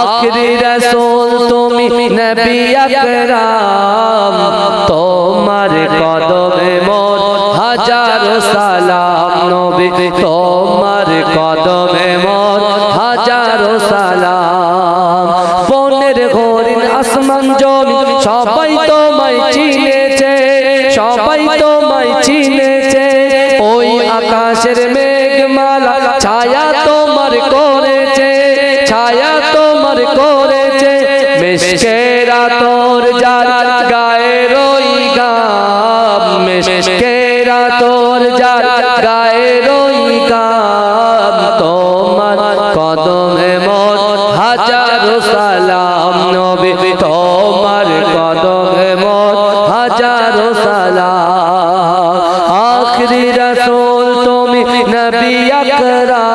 আখরি রসুল তুমি নবী আকরাম। তোমার কদমে মোর হাজার সালাম নবী। তোমার কদমে মোর হাজার সালাম। পনেরো ঘোর আসমান জমি সবাই তুমি নবী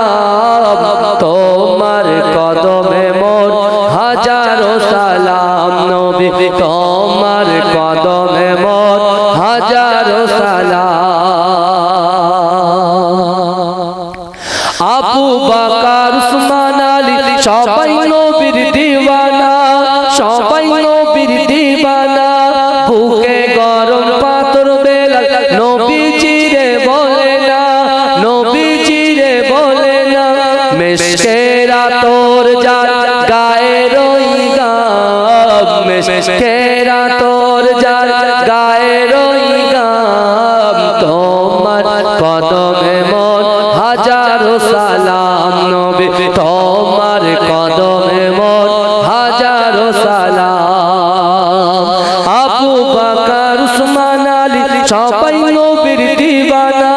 সবাই নবীর দিবানা,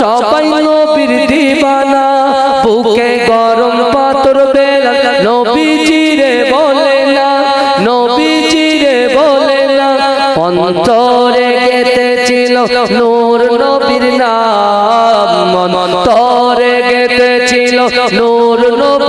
সবাই নবীর দিবানা, বুকে গরম পাথর বেলা নবী চিরে বলে না নবী চিরে বলে না অন্তরে গেতেছিল নূর নবীর নাম, অন্তরে গেতেছিল নূর নবীর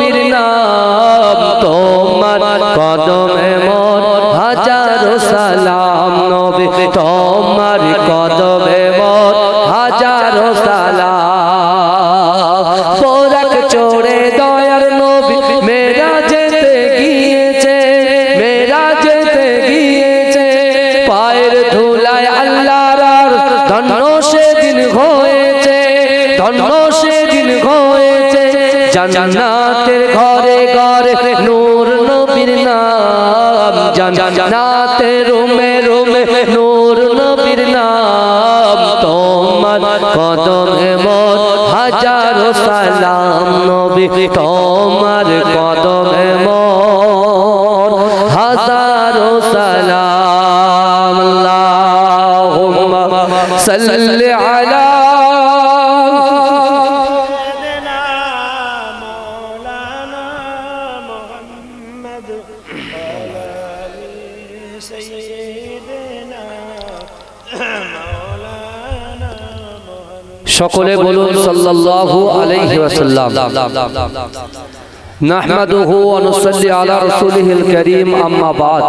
রোমে রুমে রুমে নূর নবীর নাম তোমার কদমে মোর হাজারো সালাম নবী তোমার কদমে সকলে বলুন সাল্লাল্লাহু আলাইহি ওয়াসাল্লাম। নাহমাদুহু ওয়া নুসাল্লি আলা রাসূলিহিল কারীম আম্মা বাদ।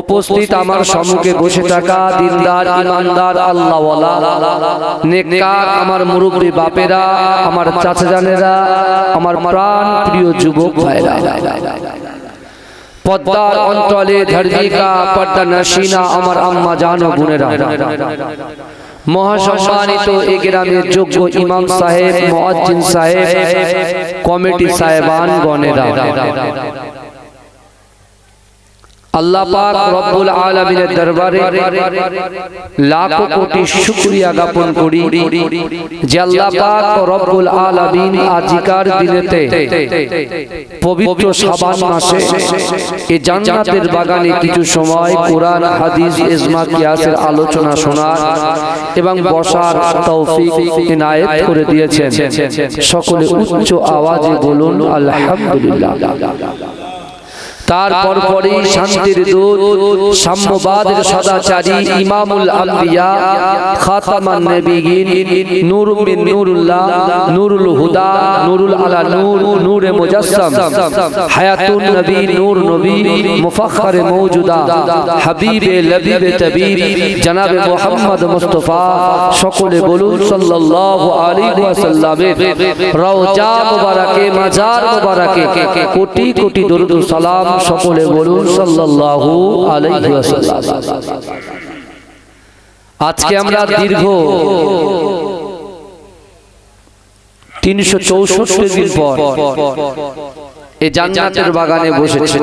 উপস্থিত আমার সম্মুখে বসে থাকা দিনদার ইমানদার আল্লাহওয়ালা নেককার আমার মুরব্বী বাপেরা আমার চাচা জানেরা আমার প্রাণ প্রিয় যুবক ভাইরা। পদ্মার অঞ্চলে ধার্মিকা পদ্মা নসীনা আমার আম্মা জানো বোনেরা। মহাসম্মানিত এ গ্রামের যোগ্য ইমাম সাহেব মুয়াজ্জিন সাহেব কমিটি সাহেবান গণেরা আল্লাহ পাক রব্বুল আলামিনের দরবারে লাখো কোটি শুকরিয়া জ্ঞাপন করি যে আল্লাহ পাক রব্বুল আলামিন আজিকার দিনেতে পবিত্র শাবান মাসে এই জান্নাতের বাগানে কিছু সময় কোরআন হাদিস ইজমা কিয়াসের আলোচনা শোনার এবং বসার তৌফিক ইনায়েত করে দিয়েছেন। সকলে উচ্চ আওয়াজে বলুন আলহামদুলিল্লাহ। তারপর পরে শান্তির দূত সাম্যবাদের সদাচারী ইমামুল আম্বিয়া খাতামান নবিয়িন নূর মিন নূরুল্লাহ নুরুল হুদা নুরুল আলা নূর নূরে মুজাসসাম হায়াতুন নবী নূর নবী মুফাখখারে মওজুদা হাবিবে লবিবে জনাবে মুহাম্মদ মুস্তাফা সকলে বলুন সাল্লাল্লাহু আলাইহি ওয়াসাল্লামের রওজা মুবারাকে মাজার মুবারাকে কোটি কোটি দরুদ সালাম সকলে বলুন সাল্লাল্লাহু আলাইহি ওয়াসাল্লাম। আজকে আমরা দীর্ঘ তিনশো চৌষট্টি দিন পর এই জান্নাতের বাগানে বসেছে।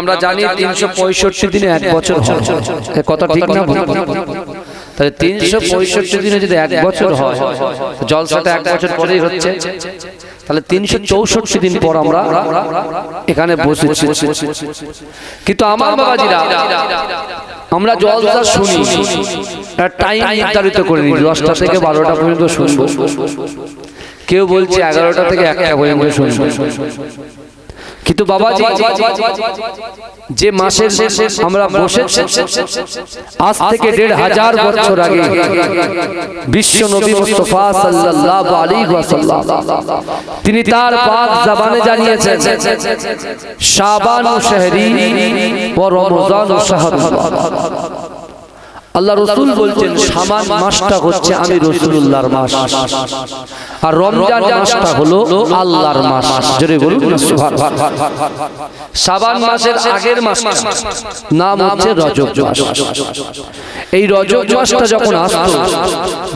আমরা জানি তিনশো পঁয়ষট্টি দিনে এক বছর হয়। কথা ঠিক না তাহলে তিনশো পঁয়ষট্টি দিনে যদি এক বছর হয়, জলসাটা এক বছর পরেই হচ্ছে। তাহলে তিনশো চৌষট্টি দিন পর আমরা এখানে বসেছি। কিন্তু আমার বাবাজিরা আমরা জলসা শুনি টাইম নির্ধারিত করে নিই দশটা থেকে বারোটা পর্যন্ত শুনব। কেউ বলছে এগারোটা থেকে একটা পর্যন্ত শুনব। কিন্তু বাবাজি যে মাসের আমরা বসে আজ থেকে দেড় হাজার বছর আগে বিশ্ব নবী মুস্তফা সাল্লাল্লাহু আলাইহি ওয়াসাল্লাম তিনি তার পাক জবানে জানিয়েছেন শাবান ও শাহরি ও রমজান ও শাহরুল্লাহ আল্লাহ রসুল বলছেন সামান মাসটা হচ্ছে আমি রসুল্লাহর মাস। আর রমজান মাসটা হলো আল্লাহর মাস। জোরে বলুন সাবান মাসের আগের মাস। নাম হচ্ছে রজব মাস। এই রজব মাসটা যখন আসতো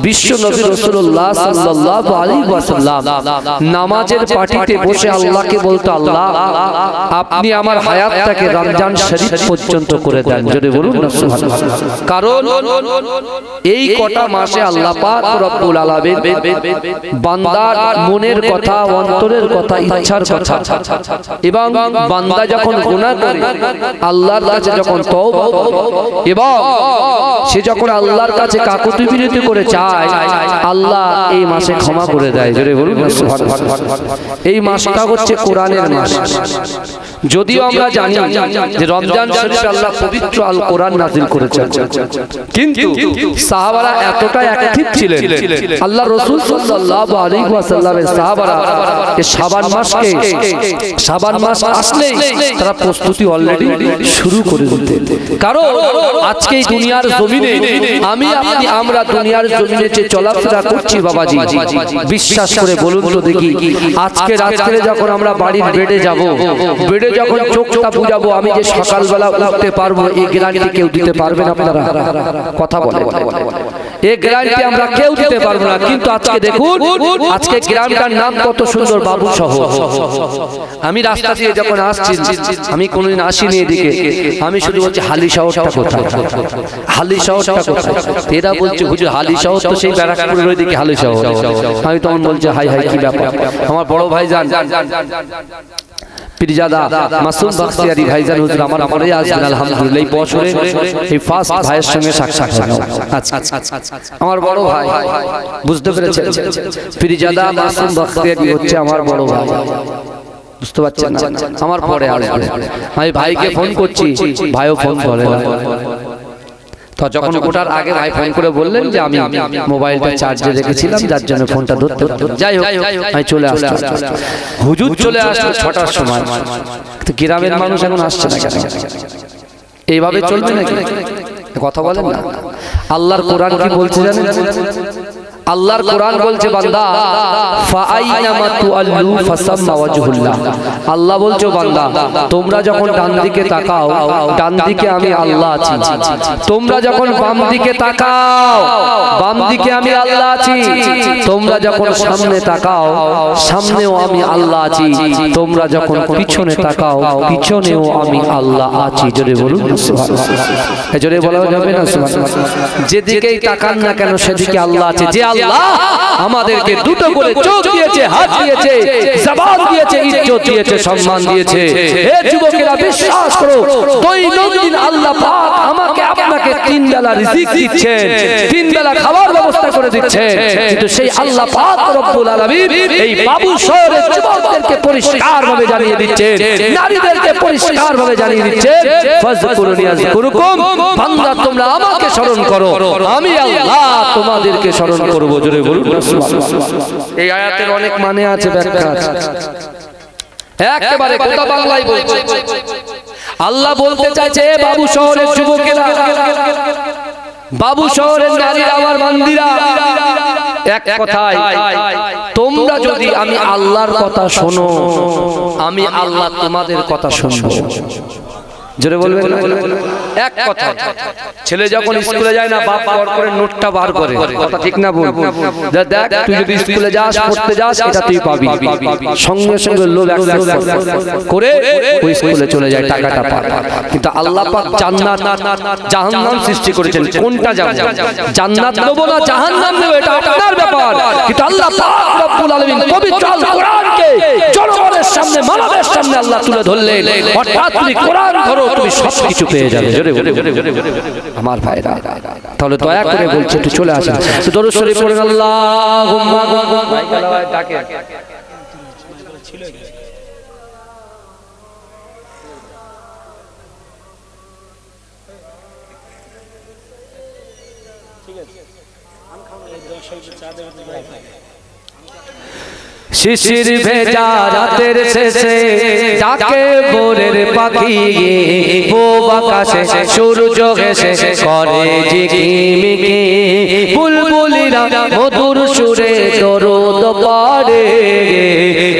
বিশ্ব নবী রসুল্লাহ সাল্লাল্লাহু আলাইহি ওয়াসাল্লাম নামাজের পাটিতে বসে আল্লাহকে বলতো আল্লাহ আপনি আমার হায়াতটাকে রমজান শরীফ পর্যন্ত করে দেন। জোরে বলুন কারণ এই কটা মাসে আল্লাহ পাক রব্বুল আলামিন বান্দার মনের কথা, অন্তরের কথা, ইচ্ছার কথা এবং বান্দা যখন গুনাহ করে, আল্লাহর কাছে যখন তওবা এবং সে যখন আল্লাহর কাছে কাকুতি বিনতি করে চায় আল্লাহ এই মাসে ক্ষমা করে দেয়। জোরে বলুন। এই মাসটা হচ্ছে কোরআনের মাস। যদিও আমরা জানি যে রমজান আল্লাহ পবিত্র আল কোরআন নাজিল করেছেন। তারা প্রস্তুতি অলরেডি শুরু করে দিতেন। কারণ আজকে দুনিয়ার জমিনে আমি আমরা দুনিয়ার জমিনে যে চলাফেরা করছি বাবাজি, বিশ্বাস করে বলুন তো দেখি, আজকে রাত্রে যখন আমরা বাড়ির বেডে যাব, বেডে যখন চোখটা বুঝাবো আমি যে সকালবেলা উঠতে পারব, এই গ্যারান্টি কেউ দিতে পারবেন আপনারা? কথা বলে এই গ্যারান্টি আমরা কেউ দিতে পারব না কিন্তু আজকে দেখুন আজকে গ্রামটার নাম কত সুন্দর বাবু শহর আমি রাস্তা দিয়ে যখন আসছি আমি কোনোদিন আসিনি এদিকে আমি শুধু বলছি হালি শহরটা কোথায় হালি শহরটা কোথায় এরা বলছে হুজুর হালি শহর তো সেই ব্যারাকপুরের ওইদিকে হালি শহর আমি তখন বলছি হাই হাই কি ব্যাপার আমার বড় ভাই যান পীরজাদা মাসুম ভাইজান হুজুর আমার পরে আসবেন আলহামদুলিল্লাহ বছরে এই ফার্স্ট ভাইয়ের সঙ্গে সাক্ষাৎ হলো। আচ্ছা আমার বড় ভাই, বুঝতে পেরেছেন? মাসুম হচ্ছে আমার বড় ভাই। বুঝতে পারছেন আমার পরে আসবে আমি ভাইকে ফোন করছি, ভাইও ফোন করে তো যখন ওটার আগে ভাই ফোন করে বললেন যে আমি মোবাইলটা চার্জে রেখেছিলাম যার জন্য ফোনটা ধরতে যাই হোক আমি চলে আসলাম। হুজুর চলে আসলো ছটার সময়। তো গ্রামের মানুষ এখন আসছে না কেন? এইভাবে চলবে নাকি? কথা বলেন না। আল্লাহর কোরআন কি বলছে জানেন? আল্লাহর কোরআন বলছে বান্দা আল্লাহ বলছো বান্দা তোমরা যখন ডান দিকে তাকাও ডান দিকে আমি আল্লাহ আছি। তোমরা যখন বাম দিকে তাকাও বাম দিকে আমি আল্লাহ আছি। তোমরা যখন সামনে তাকাও সামনেও আমি আল্লাহ আছি। তোমরা যখন পিছনে তাকাও পিছনেও আমি আল্লাহ আছি। জোরে বলুন। সুবহানাল্লাহ। জোরে বলা যাবে না সুবহানাল্লাহ। যেদিকেই তাকান না কেন সেদিকে আল্লাহ আছে যে আল্লাহ আমাদেরকে দুটো করে চোখ দিয়েছে হাত দিয়েছে জবান দিয়েছে ইজ্জত দিয়েছে সম্মান দিয়েছে। হে যুবকেরা বিশ্বাস করো দৈনন্দিন আল্লাহ পাক আমাকে আপনাকে তিন বেলা রিজিক দিচ্ছেন তিন বেলা খাবার ব্যবস্থা করে দিচ্ছেন কিন্তু সেই আল্লাহ পাক রব্বুল আলামিন এই বাবু শহরের যুবকদেরকে পরিষ্কার ভাবে জানিয়ে দিচ্ছেন নারীদেরকে পরিষ্কার ভাবে জানিয়ে দিচ্ছেন ফাজকুরুনি আযকুরুকুম বান্দা তোমরা আমাকে স্মরণ করো। আমি আল্লাহ তোমাদেরকে স্মরণ করব জোরে বলুন। এই আয়াতের অনেক মানে আছে ব্যাখ্যা আছে। একেবারে কথা বাংলায় বলছে। আল্লাহ বলতে চাইছে বাবু শহরের যুবকেরা বাবু শহরের নারীরা আমার বান্দিরা এক কথায় তোমরা যদি আমি আল্লাহর কথা শোনো আমি আল্লাহ তোমাদের কথা শুনব জোরে বলবেন? এক কথা ছেলে যখন স্কুলে যায় না বাপ বার করে নোটটা বার করে কথা ঠিক না বল দেখ তুই যদি স্কুলে যাস পড়তে যাস এটা তুই পাবি সঙ্গে সঙ্গে লোভ করে ওই স্কুলে চলে যায় টাকাটা পায় কিন্তু আল্লাহ পাক জান্নাত জাহান্নাম সৃষ্টি করেছেন কোনটা যাব জান্নাত নেব না জাহান্নাম নেব এটা আপনার ব্যাপার কিন্তু আল্লাহ পাক রব্বুল আলামিন পবিত্র আল কোরআনকে জনগণের সামনে মানবের সামনে আল্লাহ তুলে ধরলেন অর্থাৎ তুমি কোরআন ধরো তুমি সব কিছু পেয়ে যাবে জোরে আমার ভাইরা। তাহলে দয়া করে বলছে একটু চলে আসেন। তো দরুদ শরীফ পড়েন। আল্লাহুম্মা। ডাকে শিশির ভেজা রাতের শেষে ডাকে ভোরের পাখি পূব আকাশে সূর্য ঘেসে করে ঝিকিমিকি বুলবুলিরা মধুর সুরে দরুদ পড়ে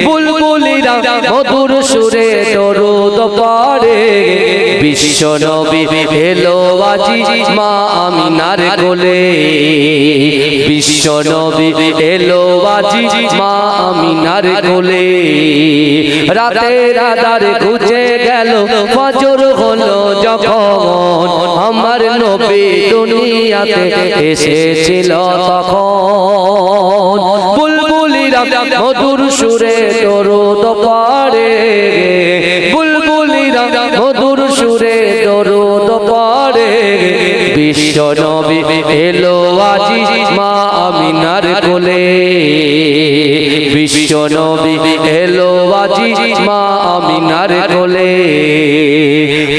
বুলবুলিরা মধুর সুরে দরুদ পড়ে বিশ্ব নবী এলো আজি মা আমিনার কোলে বিশ্ব নবী এলো আজি মা আমিনার কোলে রাতের আধার খুঁজে গেল, ফজর হলো যখন আমার নবী দুনিয়াতে এসেছিল তখন। বুলবুলিরা মধুর সুরে দরুদ পড়ে নবী এলো আজি মা আমিনার কোলে। বিশ্ব নবী এলো আজি মা আমিনার কোলে।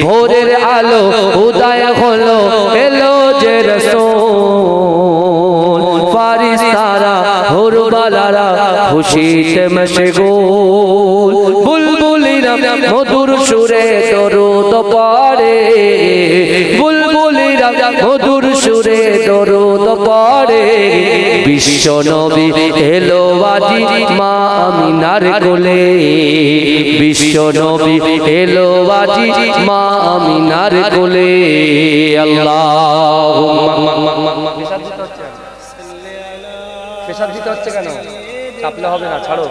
ভোরের আলো উদয় হলো, এলো যে রসোল। ফারিস্তারা, হুরবালারা খুশিতে মশগুল। বুলবুলিরা মধুর সুরে দরুদ পড়ে বিশ্ব নবী, এলো আজি মা আমিনার কোলে। বিশ্ব নবী, এলো আজি মা আমিনার কোলে। আল্লাহ হচ্ছে কেন? হবে না, ছাড়ো।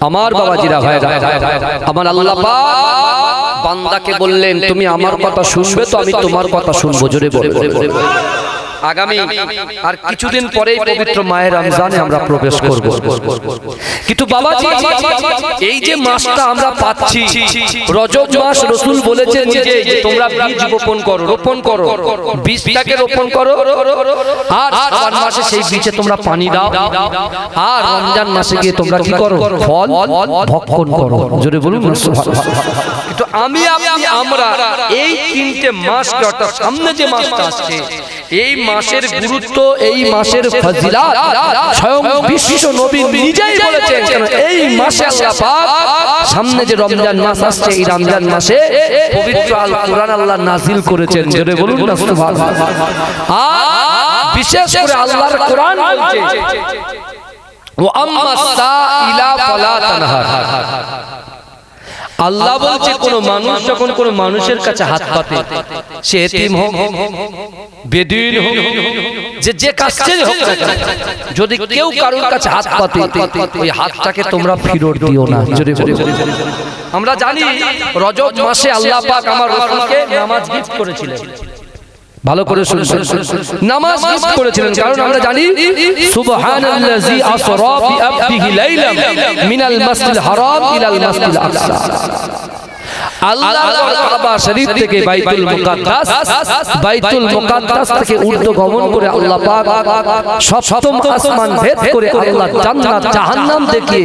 আমার বাবাজিরা ভাইরা আমার আল্লাহ বান্দাকে বললেন তুমি আমার কথা শুনবে তো আমি তোমার কথা শুনব। জোরে বলে। আগামী আর কিছুদিন পরেই পবিত্র মায়ের রমজানে আমরা প্রবেশ করব। কিন্তু বাবাজি এই যে মাসটা আমরা পাচ্ছি রজব মাস রসুল বলেছেন যে তোমরা বীজ রোপণ করো রোপণ করো বীজটাকে রোপণ করো আর শাবান মাসে সেই বীজে তোমরা পানি দাও আর রমজান মাসে গিয়ে তোমরা কি করো? ফল ভক্ষণ করো। জোরে বলুন। কিন্তু আমি আপনি আমরা এই তিনটে মাসকে অর্থাৎ সামনে যে মাসটা আসছে এই মাসের গুরুত্ব এই মাসের ফজিলাত স্বয়ং বিশ্ব নবী নিজেই বলেছেন এই মাসে আল্লাহ পাক সামনে যে রমজান মাস আসছে এই রমজান মাসে পবিত্র আল কোরআন আল্লাহ নাজিল করেছেন জোরে বলুন না সুবহানাল্লাহ। আর বিশেষ করে আল্লাহর কোরআন বলছে ও আম্মা সাইলা ফালা তানহার। আল্লাহ বলছে কোন মানুষ যখন কোন মানুষের কাছে হাত পাতে সে এতিম হোক বেদুইন হোক যে যে কাছে হোক যদি কেউ কারোর কাছে হাত পাতে ওই হাতটাকে তোমরা ফিরত দিও না জোরে বলো। আমরা জানি রজব মাসে আল্লাহ পাক আমার রাসূলকে নামাজ গিফট করেছিলেন। ভালো করে শুনছেন নামাজ মিস করেছিলেন কারণ আমরা জানি আসরা বিআবদিহি লাইলা মিনাল হারাম ইলাল আকসা। আল্লাহ কাবা শরীফ থেকে বাইতুল মুকাদ্দাস বাইতুল মুকাদ্দাস থেকে ঊর্ধ্ব গমন করে আল্লাহ পাক সপ্তম আসমান ভেদ করে আল্লাহ জান্নাত জাহান্নাম দেখিয়ে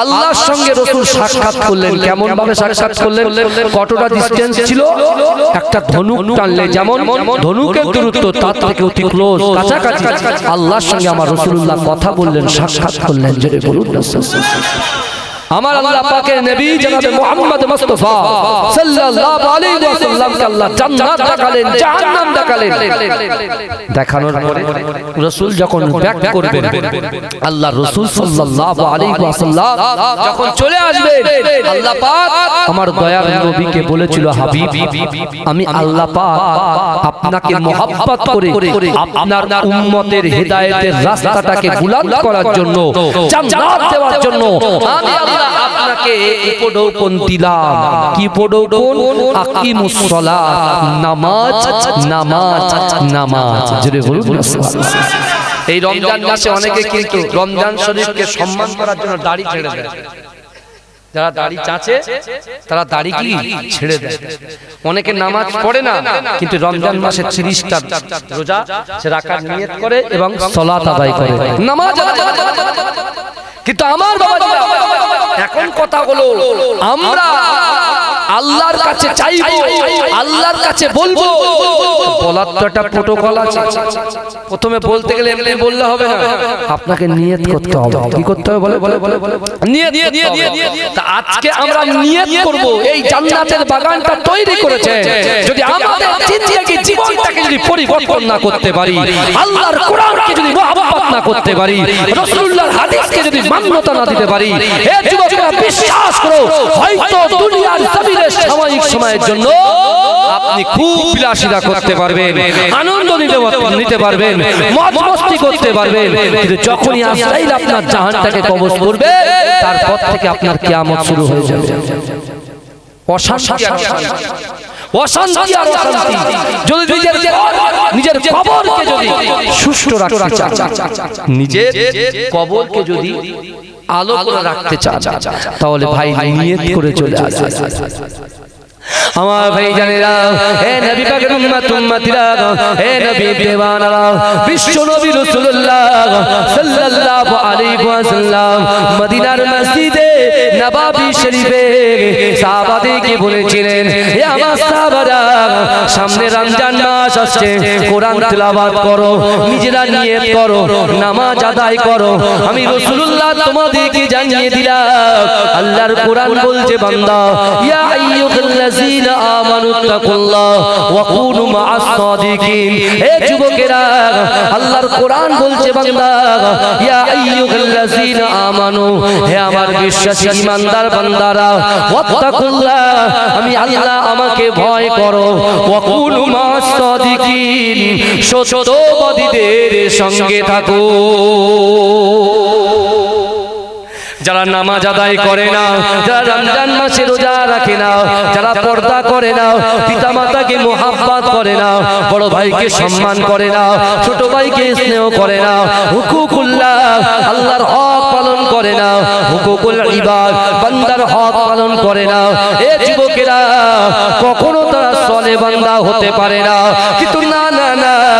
আল্লাহর সঙ্গে রাসূল সাক্ষাৎ করলেন। কেমন ভাবে সাক্ষাৎ করলেন? কতটা ডিসটেন্স ছিল? একটা ধনুক টানলে যেমন ধনুকের দূরত্ব তার থেকে অতি ক্লোজ কাছাকাছি। আল্লাহর সঙ্গে আমার রাসূলুল্লাহ কথা বললেন। সাক্ষাৎ করলেন। জোরে বলুন। আমার আল্লাহ পাকের নবী জনাবে মুহাম্মদ মুস্তাফা সাল্লাল্লাহু আলাইহি ওয়াসাল্লামকে আল্লাহ জান্নাত দেখালেন জাহান্নাম দেখালেন। দেখানোর পরে রাসূল যখন ব্যাক করবেন আল্লাহ রাসূল সাল্লাল্লাহু আলাইহি ওয়াসাল্লাম যখন চলে আসবেন আল্লাহ পাক আমার দয়ার নবীকে বলেছিল হাবিব আমি আল্লাহ পাক আপনাকে মহব্বত করে আপনার উম্মতের হেদায়েতের রাস্তাটাকে বুলন্দ করার জন্য জান্নাত দেওয়ার জন্য আমি আল্লাহ আপনাকে দিলাম। কি আকিমুস সালাত নামাজ নামাজ নামাজ। জোরে বলুন। এই রমজান মাসে অনেকে কিন্তু রমজান শরীফকে সম্মান করার জন্য দাড়ি ছেড়ে দেয়। যারা দাড়ি তারা দাড়ি কি ছেড়ে দেয়। অনেকে নামাজ পড়ে না, কিন্তু রমজান মাসে ত্রিশটা রোজা সে রাখার নিয়ত করে এবং সলাত আদায় করে। নামাজ কিন্তু আমার বাবা এখন কথা হলো আমরা আল্লাহর কাছে চাইব আল্লাহর কাছে বলব। বলার তো একটা প্রোটোকল আছে। প্রথমে বলতে গেলে এমনি বললে হবে না আপনাকে নিয়ত করতে হবে। কি করতে হবে? বলে বলে বলে বলে। নিয়ত তা আজকে আমরা নিয়ত করব। এই জান্নাতের বাগানটা তৈরি করেছে। যদি আমাদের জিন্দেগি জীবনটাকে যদি পরিবর্তন না করতে পারি আল্লাহর কোরআনকে যদি মহব্বত না করতে পারি রাসূলুল্লাহর হাদিসকে যদি মান্যতা না দিতে পারি হে যুবকেরা বিশ্বাস করো হয়তো দুনিয়ার জমিনের সাময়িক সময়ের জন্য আপনি খুব বিলাসিতা করতে পারবেন, আনন্দ নিতে নিতে পারবেন, মজ মস্তি করতে পারবেন। কিন্তু যখনই আজরাইল আপনার জাহানটাকে কবজ করবে, তারপর থেকে আপনার কিয়ামত শুরু হয়ে যাবে। অশান্তি আর অশান্তি। যদি নিজের নিজের রাখতে চান। নিজের কবরকে যদি আলো করে রাখতে চান তাহলে ভাই নিয়ত করে চলে আসে। আমার ভাই জানেরা হে নবী পাকের উম্মত উম্মতিরা হে নবী দেওয়ানারা বিশ্ব নবী রাসূলুল্লাহ সাল্লাল্লাহু আলাইহি ওয়াসাল্লাম মদিনার মসজিদে নবাবী শরীফে সাহাবাদেরকে বলেছিলেন হে আমার সাহাবারা সামনে রমজান মাস আসছে কোরআন তেলাওয়াত করো নিজেরা নিয়ত করো নামাজ আদায় করো আমি রাসূলুল্লাহ তোমাদেরকে জানিয়ে দিলাম আল্লাহর কোরআন বলছে বান্দা ইয়া হে যুবকেরা, আল্লাহর কোরআন বলছে বান্দা, ইয়া আমানু, হে আমার বিশ্বাসী ঈমানদার বান্দারা আমি আল্লাহ আমাকে ভয় করো। ওয়া কুনু মাআস সাদিকিন, সত্যবাদীদের সঙ্গে থাকো। যারা নামাজ আদায় করে না, যারা রমজান মাসে রোজা রাখে না, যারা পর্দা করে না পিতা মাতাকে মোহাব্বত করে না, বড় ভাইকে সম্মান করে না, ছোট ভাইকে স্নেহ করে না, হুকুকুল্লাহ আল্লাহর হক পালন করে না, হুকুকুল ইবাদ বান্দার হক পালন করে না। এ যুবকেরা, কখনো তারা সলে বান্দা হতে পারে না, কিন্তু না না না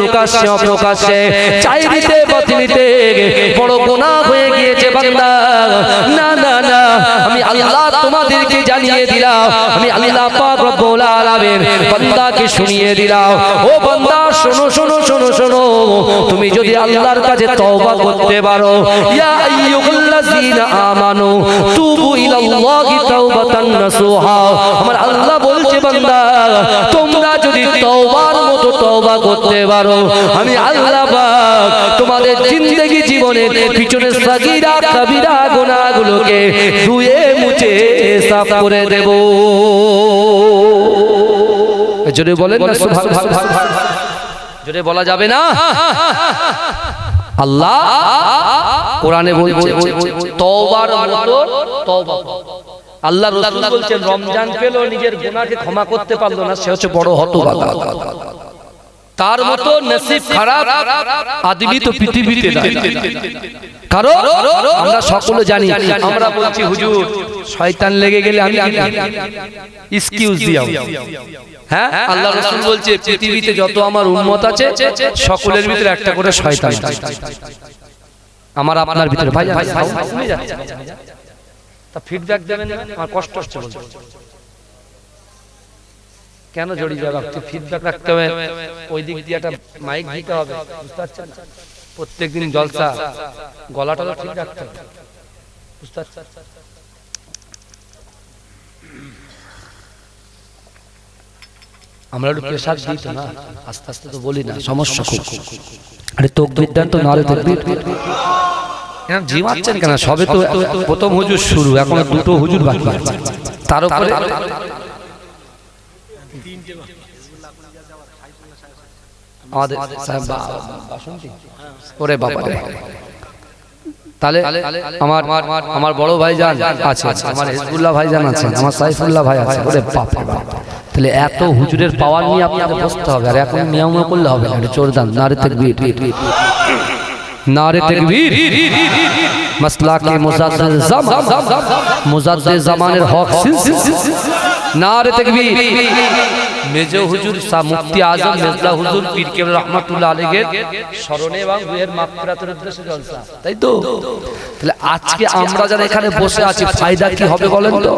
প্রকাশ্যে, অপ্রকাশ্যে চাই দিতে বাতিলিতে বড় গোনা হয়ে গিয়েছে বান্দা। না না না, আমি আল্লাহ তোমাদেরকে জানিয়ে দিলাম, আমি আল্লাহ পাক রব্বুল আলামিন বান্দাকে শুনিয়ে দিলাম। ও বান্দা, শোনো শোনো শোনো শোনো, তুমি যদি আল্লাহর কাছে তওবা করতে পারো, ইয়া আইয়ুহাল্লাযীনা আমানু, তুবু ইলাল্লাহি তাওবাতান নাসুহা। আমার আল্লাহ বলছে, বান্দা, তোমরা যদি তওবার মতো তওবা করতে পারো। আমি আল্লাহ পাক তোমাদের জিন্দেগি জীবনের পিছনে সাগীরা কবিরা গুনাহগুলোকে ধুয়ে মুছে সাফ করে দেব। জোরে বলেন না সুবহানাল্লাহ জোরে বলা যাবে না? আল্লাহ কোরআনে বলছে তওবার মতো তওবা আল্লাহ রাসূল বলছেন রমজান পেল নিজের গুনাহকে ক্ষমা করতে পারল না সে হচ্ছে বড় হতভাগা তার মতো নসিব খারাপ আদমি তো পৃথিবীতে নাই কারণ আমরা সকলে জানি আমরা বলছি হুজুর শয়তান লেগে গেলে আমি এক্সকিউজ দিও হ্যাঁ আল্লাহ রাসূল বলছে পৃথিবীতে যত আমার উম্মত আছে সকলের ভিতরে একটা করে শয়তান আমার আপনার ভিতরে ভাই ভাই যাচ্ছে তা ফিডব্যাক দেবেন আমার কষ্ট হচ্ছে বলতে কেন জড়িয়ে যাবে? আপনি ফিডব্যাক রাখতে হবে। ওই দিক দিয়ে একটা মাইক দিতে হবে। বুঝতে পারছেন? প্রত্যেকদিন জলসা। গলাটা তো ঠিক রাখতে হবে। বুঝতে পারছেন? আমরা একটু প্রেশার দিই তো না? আস্তে আস্তে তো বলি না সমস্যা খুব। আরে তকবির দেন তো নারে তকবির জিমাচ্ছেন কেন? সবে তো প্রথম হুজুর শুরু এখন দুটো হুজুর বাকি তার উপরে আমাদের? ওরে বাবা। তাহলে আমার আমার বড় ভাই যান আছে আমার হিজবুল্লাহ ভাই যান আছে আমার সাইফুল্লাহ ভাই আছে ওরে বাপ। তাহলে এত হুজুরের পাওয়ার নিয়ে আপনাদের বসতে হবে আর এখন নিয়ম করলে হবে না চোর দান নারে তাকবীর। নারে তাকবীর। মাসলাকে মুজাদ্দিদ জামান। মুজাদ্দিদ জামানের হক। নারে তাকবীর। মেজ হুজুর শাহ মুফতি আজম মেজলা হুজুর পীর কেবল রহমাতুল্লাহ আলাইহির স্মরণে এবং রুহের মাগফিরাতের উদ্দেশ্যে জলসা। তাই তো? তাহলে আজকে আমরা যারা এখানে বসে আছি ফায়দা কি হবে বলেন তো?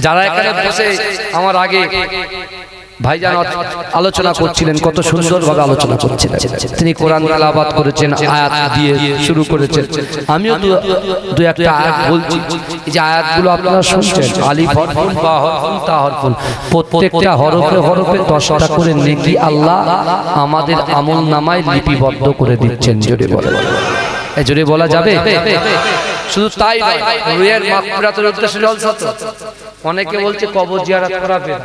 যারা এখানে বসে আমার আগে ভাইজান আলোচনা করছিলেন কত সুন্দরভাবে আলোচনা করছিলেন। তিনি কোরআন আলাবাদ করেছেন আয়াত দিয়ে শুরু করেছেন। আমিও দু একটা আয়াত বলছি। যে আয়াতগুলো আপনারা শুনছেন আলিফ হরফুন বা হরফুন তা হরফুন প্রত্যেকটা হরফে হরফে দশটা করে নেকি আল্লাহ আমাদের আমল নামায় লিপিবদ্ধ করে দিচ্ছেন জোরে বলে এই জোরে বলা যাবে? শুধু তাই নয় রুহের মাগফিরাতের উদ্দেশ্যে জলসা তো অনেকে বলছে কবর জিয়ারত করা বেদাত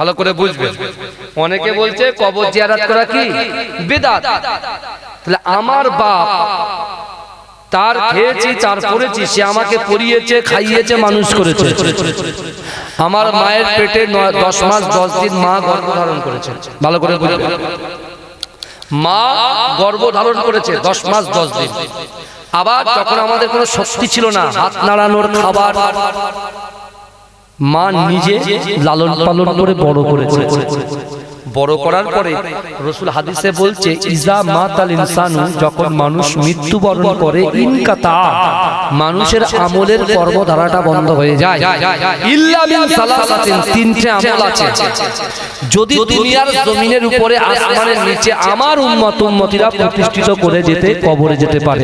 ভালো করে বুঝবেন। অনেকে বলছে কবর জিয়ারত করা কি? বেদাত। তাহলে আমার বাপ তার খেয়েছি, তার পড়েছি, সে আমাকে পরিয়েছে খাইয়েছে, মানুষ করেছে। আমার মায়ের পেটে দশ মাস, দশ দিন মা গর্ভধারণ করেছে। ভালো করে মা গর্ভধারণ করেছে দশ মাস, দশ দিন। আবার যখন আমাদের কোনো শক্তি ছিল না, হাত নাড়ানোর খাবার মা নিজে লালন পালন করে বড় করেছে। বড় করার পরে রসুল হাদিসে বলছে ইজা মাতাল ইনসানু যখন মানুষ মৃত্যুবরণ করে ইনকাতা মানুষের আমলের কর্মধারাটা বন্ধ হয়ে যায়। ইল্লা মিন সালাসাতিন তিনটে আমল আছে। যদি দুনিয়ার জমিনের উপরে আসমানের নিচে আমার উম্মত উম্মতিরা প্রতিষ্ঠিত করে যেতে কবরে যেতে পারে।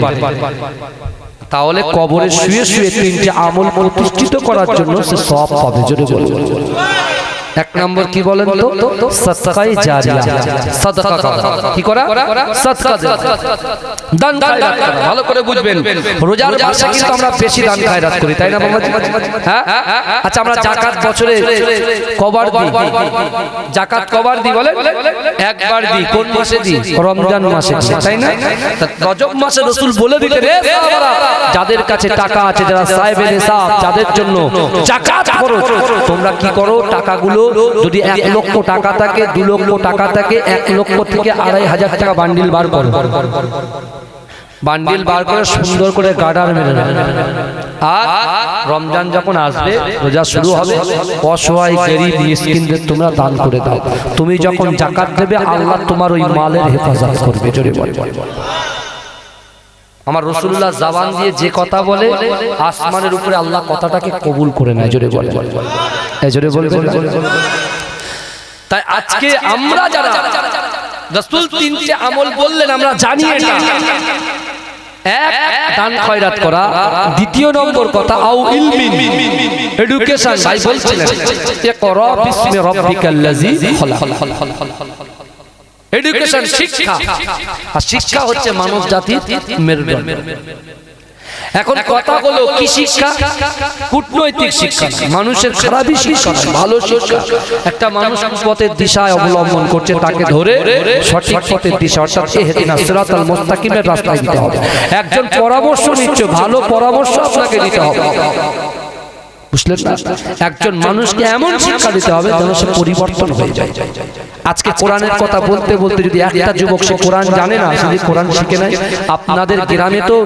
তাহলে কবরে শুয়ে শুয়ে তিনটি আমল প্রতিষ্ঠিত করার জন্য সে সব পাবে জোরে বলে এক নম্বর কি বলেন তো? সাদকায়ে জারিয়া। সাদকা করা? কি করা? সাদকা দান খায়রাত করা। ভালো করে বুঝবেন। রোজার মাসে কিন্তু আমরা বেশি দান খায়রাত করি তাই না বাবাজি? হ্যাঁ? আচ্ছা আমরা জাকাত বছরে কবার দিই। জাকাত কবার দিই বলে একবার দিই। কোন মাসে দিই? রমজান মাসে তাই না? রজব মাসে রসুল বলে দিতে রে যাদের কাছে টাকা আছে যারা সাহেব যাদের জন্য জাকাত করো তোমরা কি করো? টাকাগুলো যদি এক লক্ষ টাকা থাকে, দু লক্ষ টাকা থাকে, এক লক্ষ থেকে আড়াই হাজার টাকা বান্ডিল বার করো। বান্ডিল বার করে সুন্দর করে গার্ডার মেরে আর রমজান যখন আসবে, রোজা শুরু হবে, অসহায় গরিব মিসকিনদের তোমরা দান করে দাও। তুমি যখন জাকাত দেবে, আল্লাহ তোমার ওই মালের হেফাজত করবে। জোরে বল। আমার রসুল্লাহ জাবান দিয়ে যে কথা বলে আসমানের উপরে আল্লাহ কথাটাকে কবুল করে নেয়। জোরে বলে জোরে বলে তাই আজকে আমরা যারা রসুল তিনটে আমল বললেন আমরা জানি এটা। এক দান খয়রাত করা। দ্বিতীয় নম্বর কথা আউ ইলমিন। এডুকেশন ভাই বলছিলেন। ইকরা বিসমি রাব্বিকাল্লাযী খলাক। এডুকেশন শিক্ষা। আর শিক্ষা হচ্ছে মানব জাতির মেরুদণ্ড। এখন কথা হলো কি শিক্ষা? কূটনৈতিক শিক্ষা মানুষের খারাপই শিক্ষা ভালো শিক্ষা। একটা মানুষ পথের দিশায় অবলম্বন করছে তাকে ধরে সঠিক পথের দিশা অর্থাৎ সিরাতাল মুস্তাকিমের রাস্তায় দিতে হবে। একজন পরামর্শ নিচ্ছে ভালো পরামর্শ আপনাকে দিতে হবে। বুঝলেন না একজন মানুষকে এমন শিক্ষা দিতে হবে যেন সে পরিবর্তন হয়ে যায়। আজকে কোরআনের কথা বলতে বলতে যদি একটা যুবক সে কোরআন জানে না যদি কোরআন শিখে নেয় আপনাদের গ্রামে তো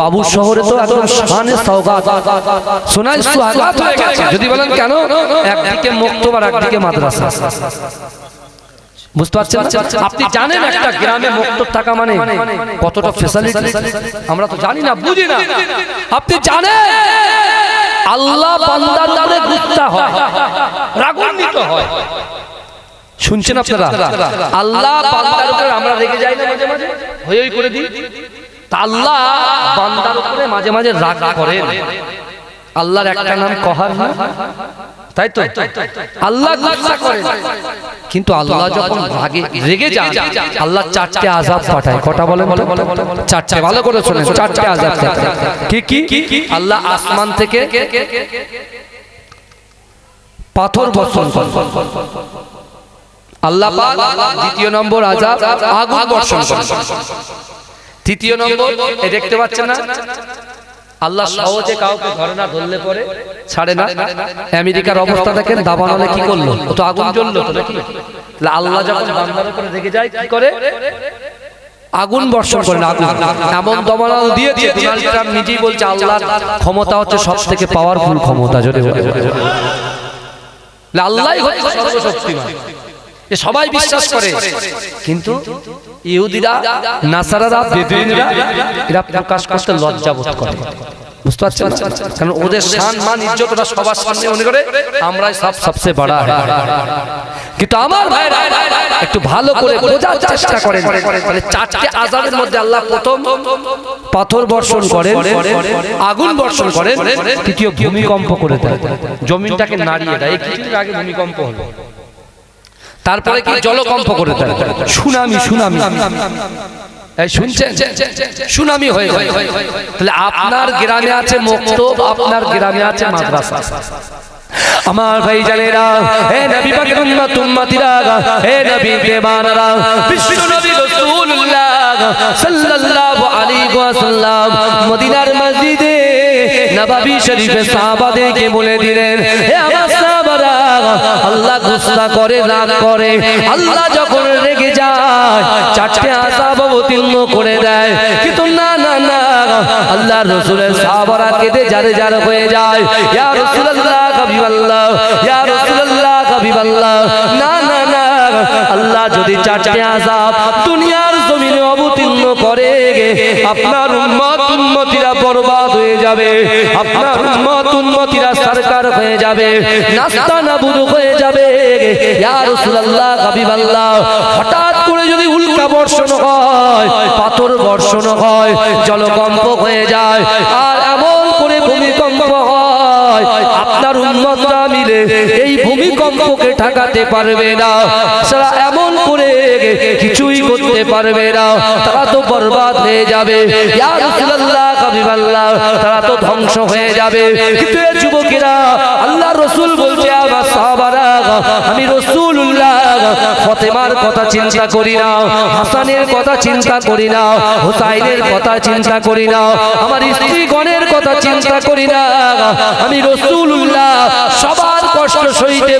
বাবু শহরে তো একদম শানে সওগাত। সোনাই সুহাগাত হয়ে গেছে। যদি বলেন কেন? একদিকে মুক্তবার একদিকে মাদ্রাসা। বুঝতে পারছেন? আপনি জানেন একটা গ্রামে মুক্ত থাকা মানে কতটা ফেসিলিটি আমরা তো জানি না বুঝি না। আপনি জানেন? আল্লাহ বান্দার দ্বারে গুপ্তা হয়। রাগান্বিত হয়। শুনছেন আপনারা? আল্লাহ বান্দার উপরে আমরা রেগে যাই না মাঝে মাঝে? হই করে দিই। তা আল্লাহ বান্দার উপরে মাঝে মাঝে রাগ করেন আল্লাহর একটা নাম কহার না? তাই তো? আল্লাহ গুসা করেন কিন্তু আল্লাহ যখন ভাগে রেগে যান আল্লাহ চারটে আজাব পাঠায়। কটা বলেন তো? চারটে। ভালো করে শোনেন চারটে আজাব কি কি? আল্লাহ আসমান থেকে পাথর বর্ষণ করেন। আল্লাহ দ্বিতীয় নম্বর আজাব আগুন বর্ষণ করেন। তৃতীয় নম্বর এ দেখতে পাচ্ছেন না? আল্লাহ সহজে কাউকে ঘটনা ধরলে পরে ছাড়ে না। আমেরিকার অবস্থা দেখেন দাবানলে কি করল? ও তো আগুন জ্বললো তো নাকি? তাহলে আল্লাহ যখন বান্দার উপরে রেগে যায় কি করে? আগুন বর্ষণ করেন আগুন। এমন দমনাল দিয়েছে ডোনাল্ড ট্রাম্প নিজেই বলছে আল্লাহর ক্ষমতা হচ্ছে সব থেকে পাওয়ারফুল ক্ষমতা। যদি আল্লাহ হচ্ছে সর্বশক্তিমান। এ সবাই বিশ্বাস করে। কিন্তু ইহুদিরা নাসারারা বেদুইনরা এরা প্রকাশ করতে লজ্জা বোধ করে। বুঝতে পারছেন? কারণ ওদের শান মান ইজ্জত ওরা সবার সামনে মনে করে আমরাই সব সবচেয়ে বড়। কিন্তু আমার ভাইরা একটু ভালো করে বোঝার চেষ্টা করেন। তাহলে চারটে আজাবের মধ্যে আল্লাহ প্রথম পাথর বর্ষণ করেন আগুন বর্ষণ করেন তৃতীয় ভূমিকম্প করে দেয় জমিনটাকে নাড়িয়ে দেয়। কিছুদিন আগে ভূমিকম্প হলো। তারপরে কি জলকম্প করে দেয়? সুনামি সুনামি শুনছেন? সুনামি হয়ে তাহলে আপনার গ্রামে আছে মক্তব আপনার গ্রামে আছে মাদ্রাসা। আমার ভাই জানেরা হে নবী পাকের উম্মত উম্মতিরা হে নবী দেবানরা বিশ্ব নবী রাসূলুল্লাহ সাল্লাল্লাহু আলাইহি ওয়াসাল্লাম মদিনার মসজিদে নববী শরীফে সাহাবাদেরকে বলে দিলেন হে আমার আল্লাহ গুসা করে রাগ করে। আল্লাহ যখন রেগে যায়, চারটে আযাব অবতীর্ণ করে দেয়। কিন্তু না না না আল্লাহ রসুলের সাহাবারা কেঁদে জারে জারে হয়ে যায়। না না না, আল্লাহ যদি চারটে দুনিয়ার জমিনে অবতীর্ণ করে, আপনার উম্মত উম্মতিরা বরবাদ হয়ে যাবে। আপনার উম্মত উম্মতিরা সরকার হয়ে যাবে, নাস্তা নাবুদ হয়ে যাবে। ইয়া রাসূলুল্লাহ, হাবিবাল্লাহ, হঠাৎ করে যদি উল্কা বর্ষণ হয়, পাথর বর্ষণ হয়, জলকম্প হয়ে যায়, আর এমন করে ভূমিকম্প হয়, আপনার উন্মতরা মিলে এই ভূমিকম্পকে ঠেকাতে পারবে না। সারা এমন করে কিছুই করতে পারবে না। তারা তো বরবাদ হয়ে যাবে। তারা তো ধ্বংস হয়ে যাবে। কিন্তু যুবকেরা আল্লাহ রসুল বলছে আমার সাহাবারা, আমি রসুল্লাহ ফতেমার কথা চিন্তা করি না, হাসানের কথা চিন্তা করি না, হুসাইনের কথা চিন্তা করি না, আমার স্ত্রীগণের কথা চিন্তা করি না। আমি রসুল্লাহ সবার কষ্ট সইতে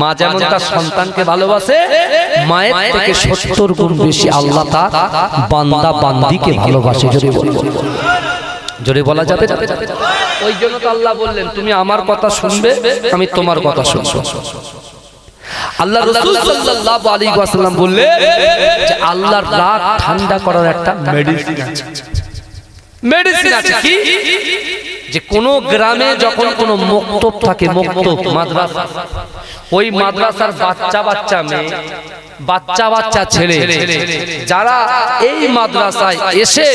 মা যেমন তার সন্তানকে ভালোবাসে মায়ের থেকে সত্তর গুণ বেশি আল্লাহ তার বান্দা বান্দিকে ভালোবাসে জোরে বলব জোরে বলা যাবে? ওই জন্য তো আল্লাহ বললেন তুমি আমার কথা শুনবে আমি তোমার কথা শুনব। আল্লাহ রাসূল সাল্লাল্লাহু আলাইহি ওয়াসাল্লাম বললেন যে আল্লাহর রাগ ঠান্ডা করার একটা মেডিসিন আছে। মেডিসিন আছে কি? যে কোন গ্রামে যখন কোন মক্তব থাকে মক্তব মাদ্রাসা। ওই মাদ্রাসার বাচ্চা বাচ্চা মেয়ে বাচ্চা বাচ্চা ছেলে যারা এই মাদ্রাসায় এসে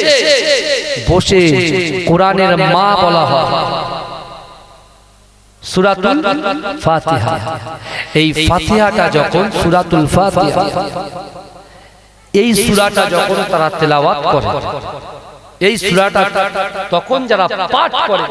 বসে কোরআনের মা বলা হয়। সুরাতুল ফাতিহা। এই ফাতিহাটা যখন সুরাতুল ফাতিহা। এই সূরাটা যখন তারা তেলাওয়াত করে। এই সুরাটা তখন যারা পাঠ করে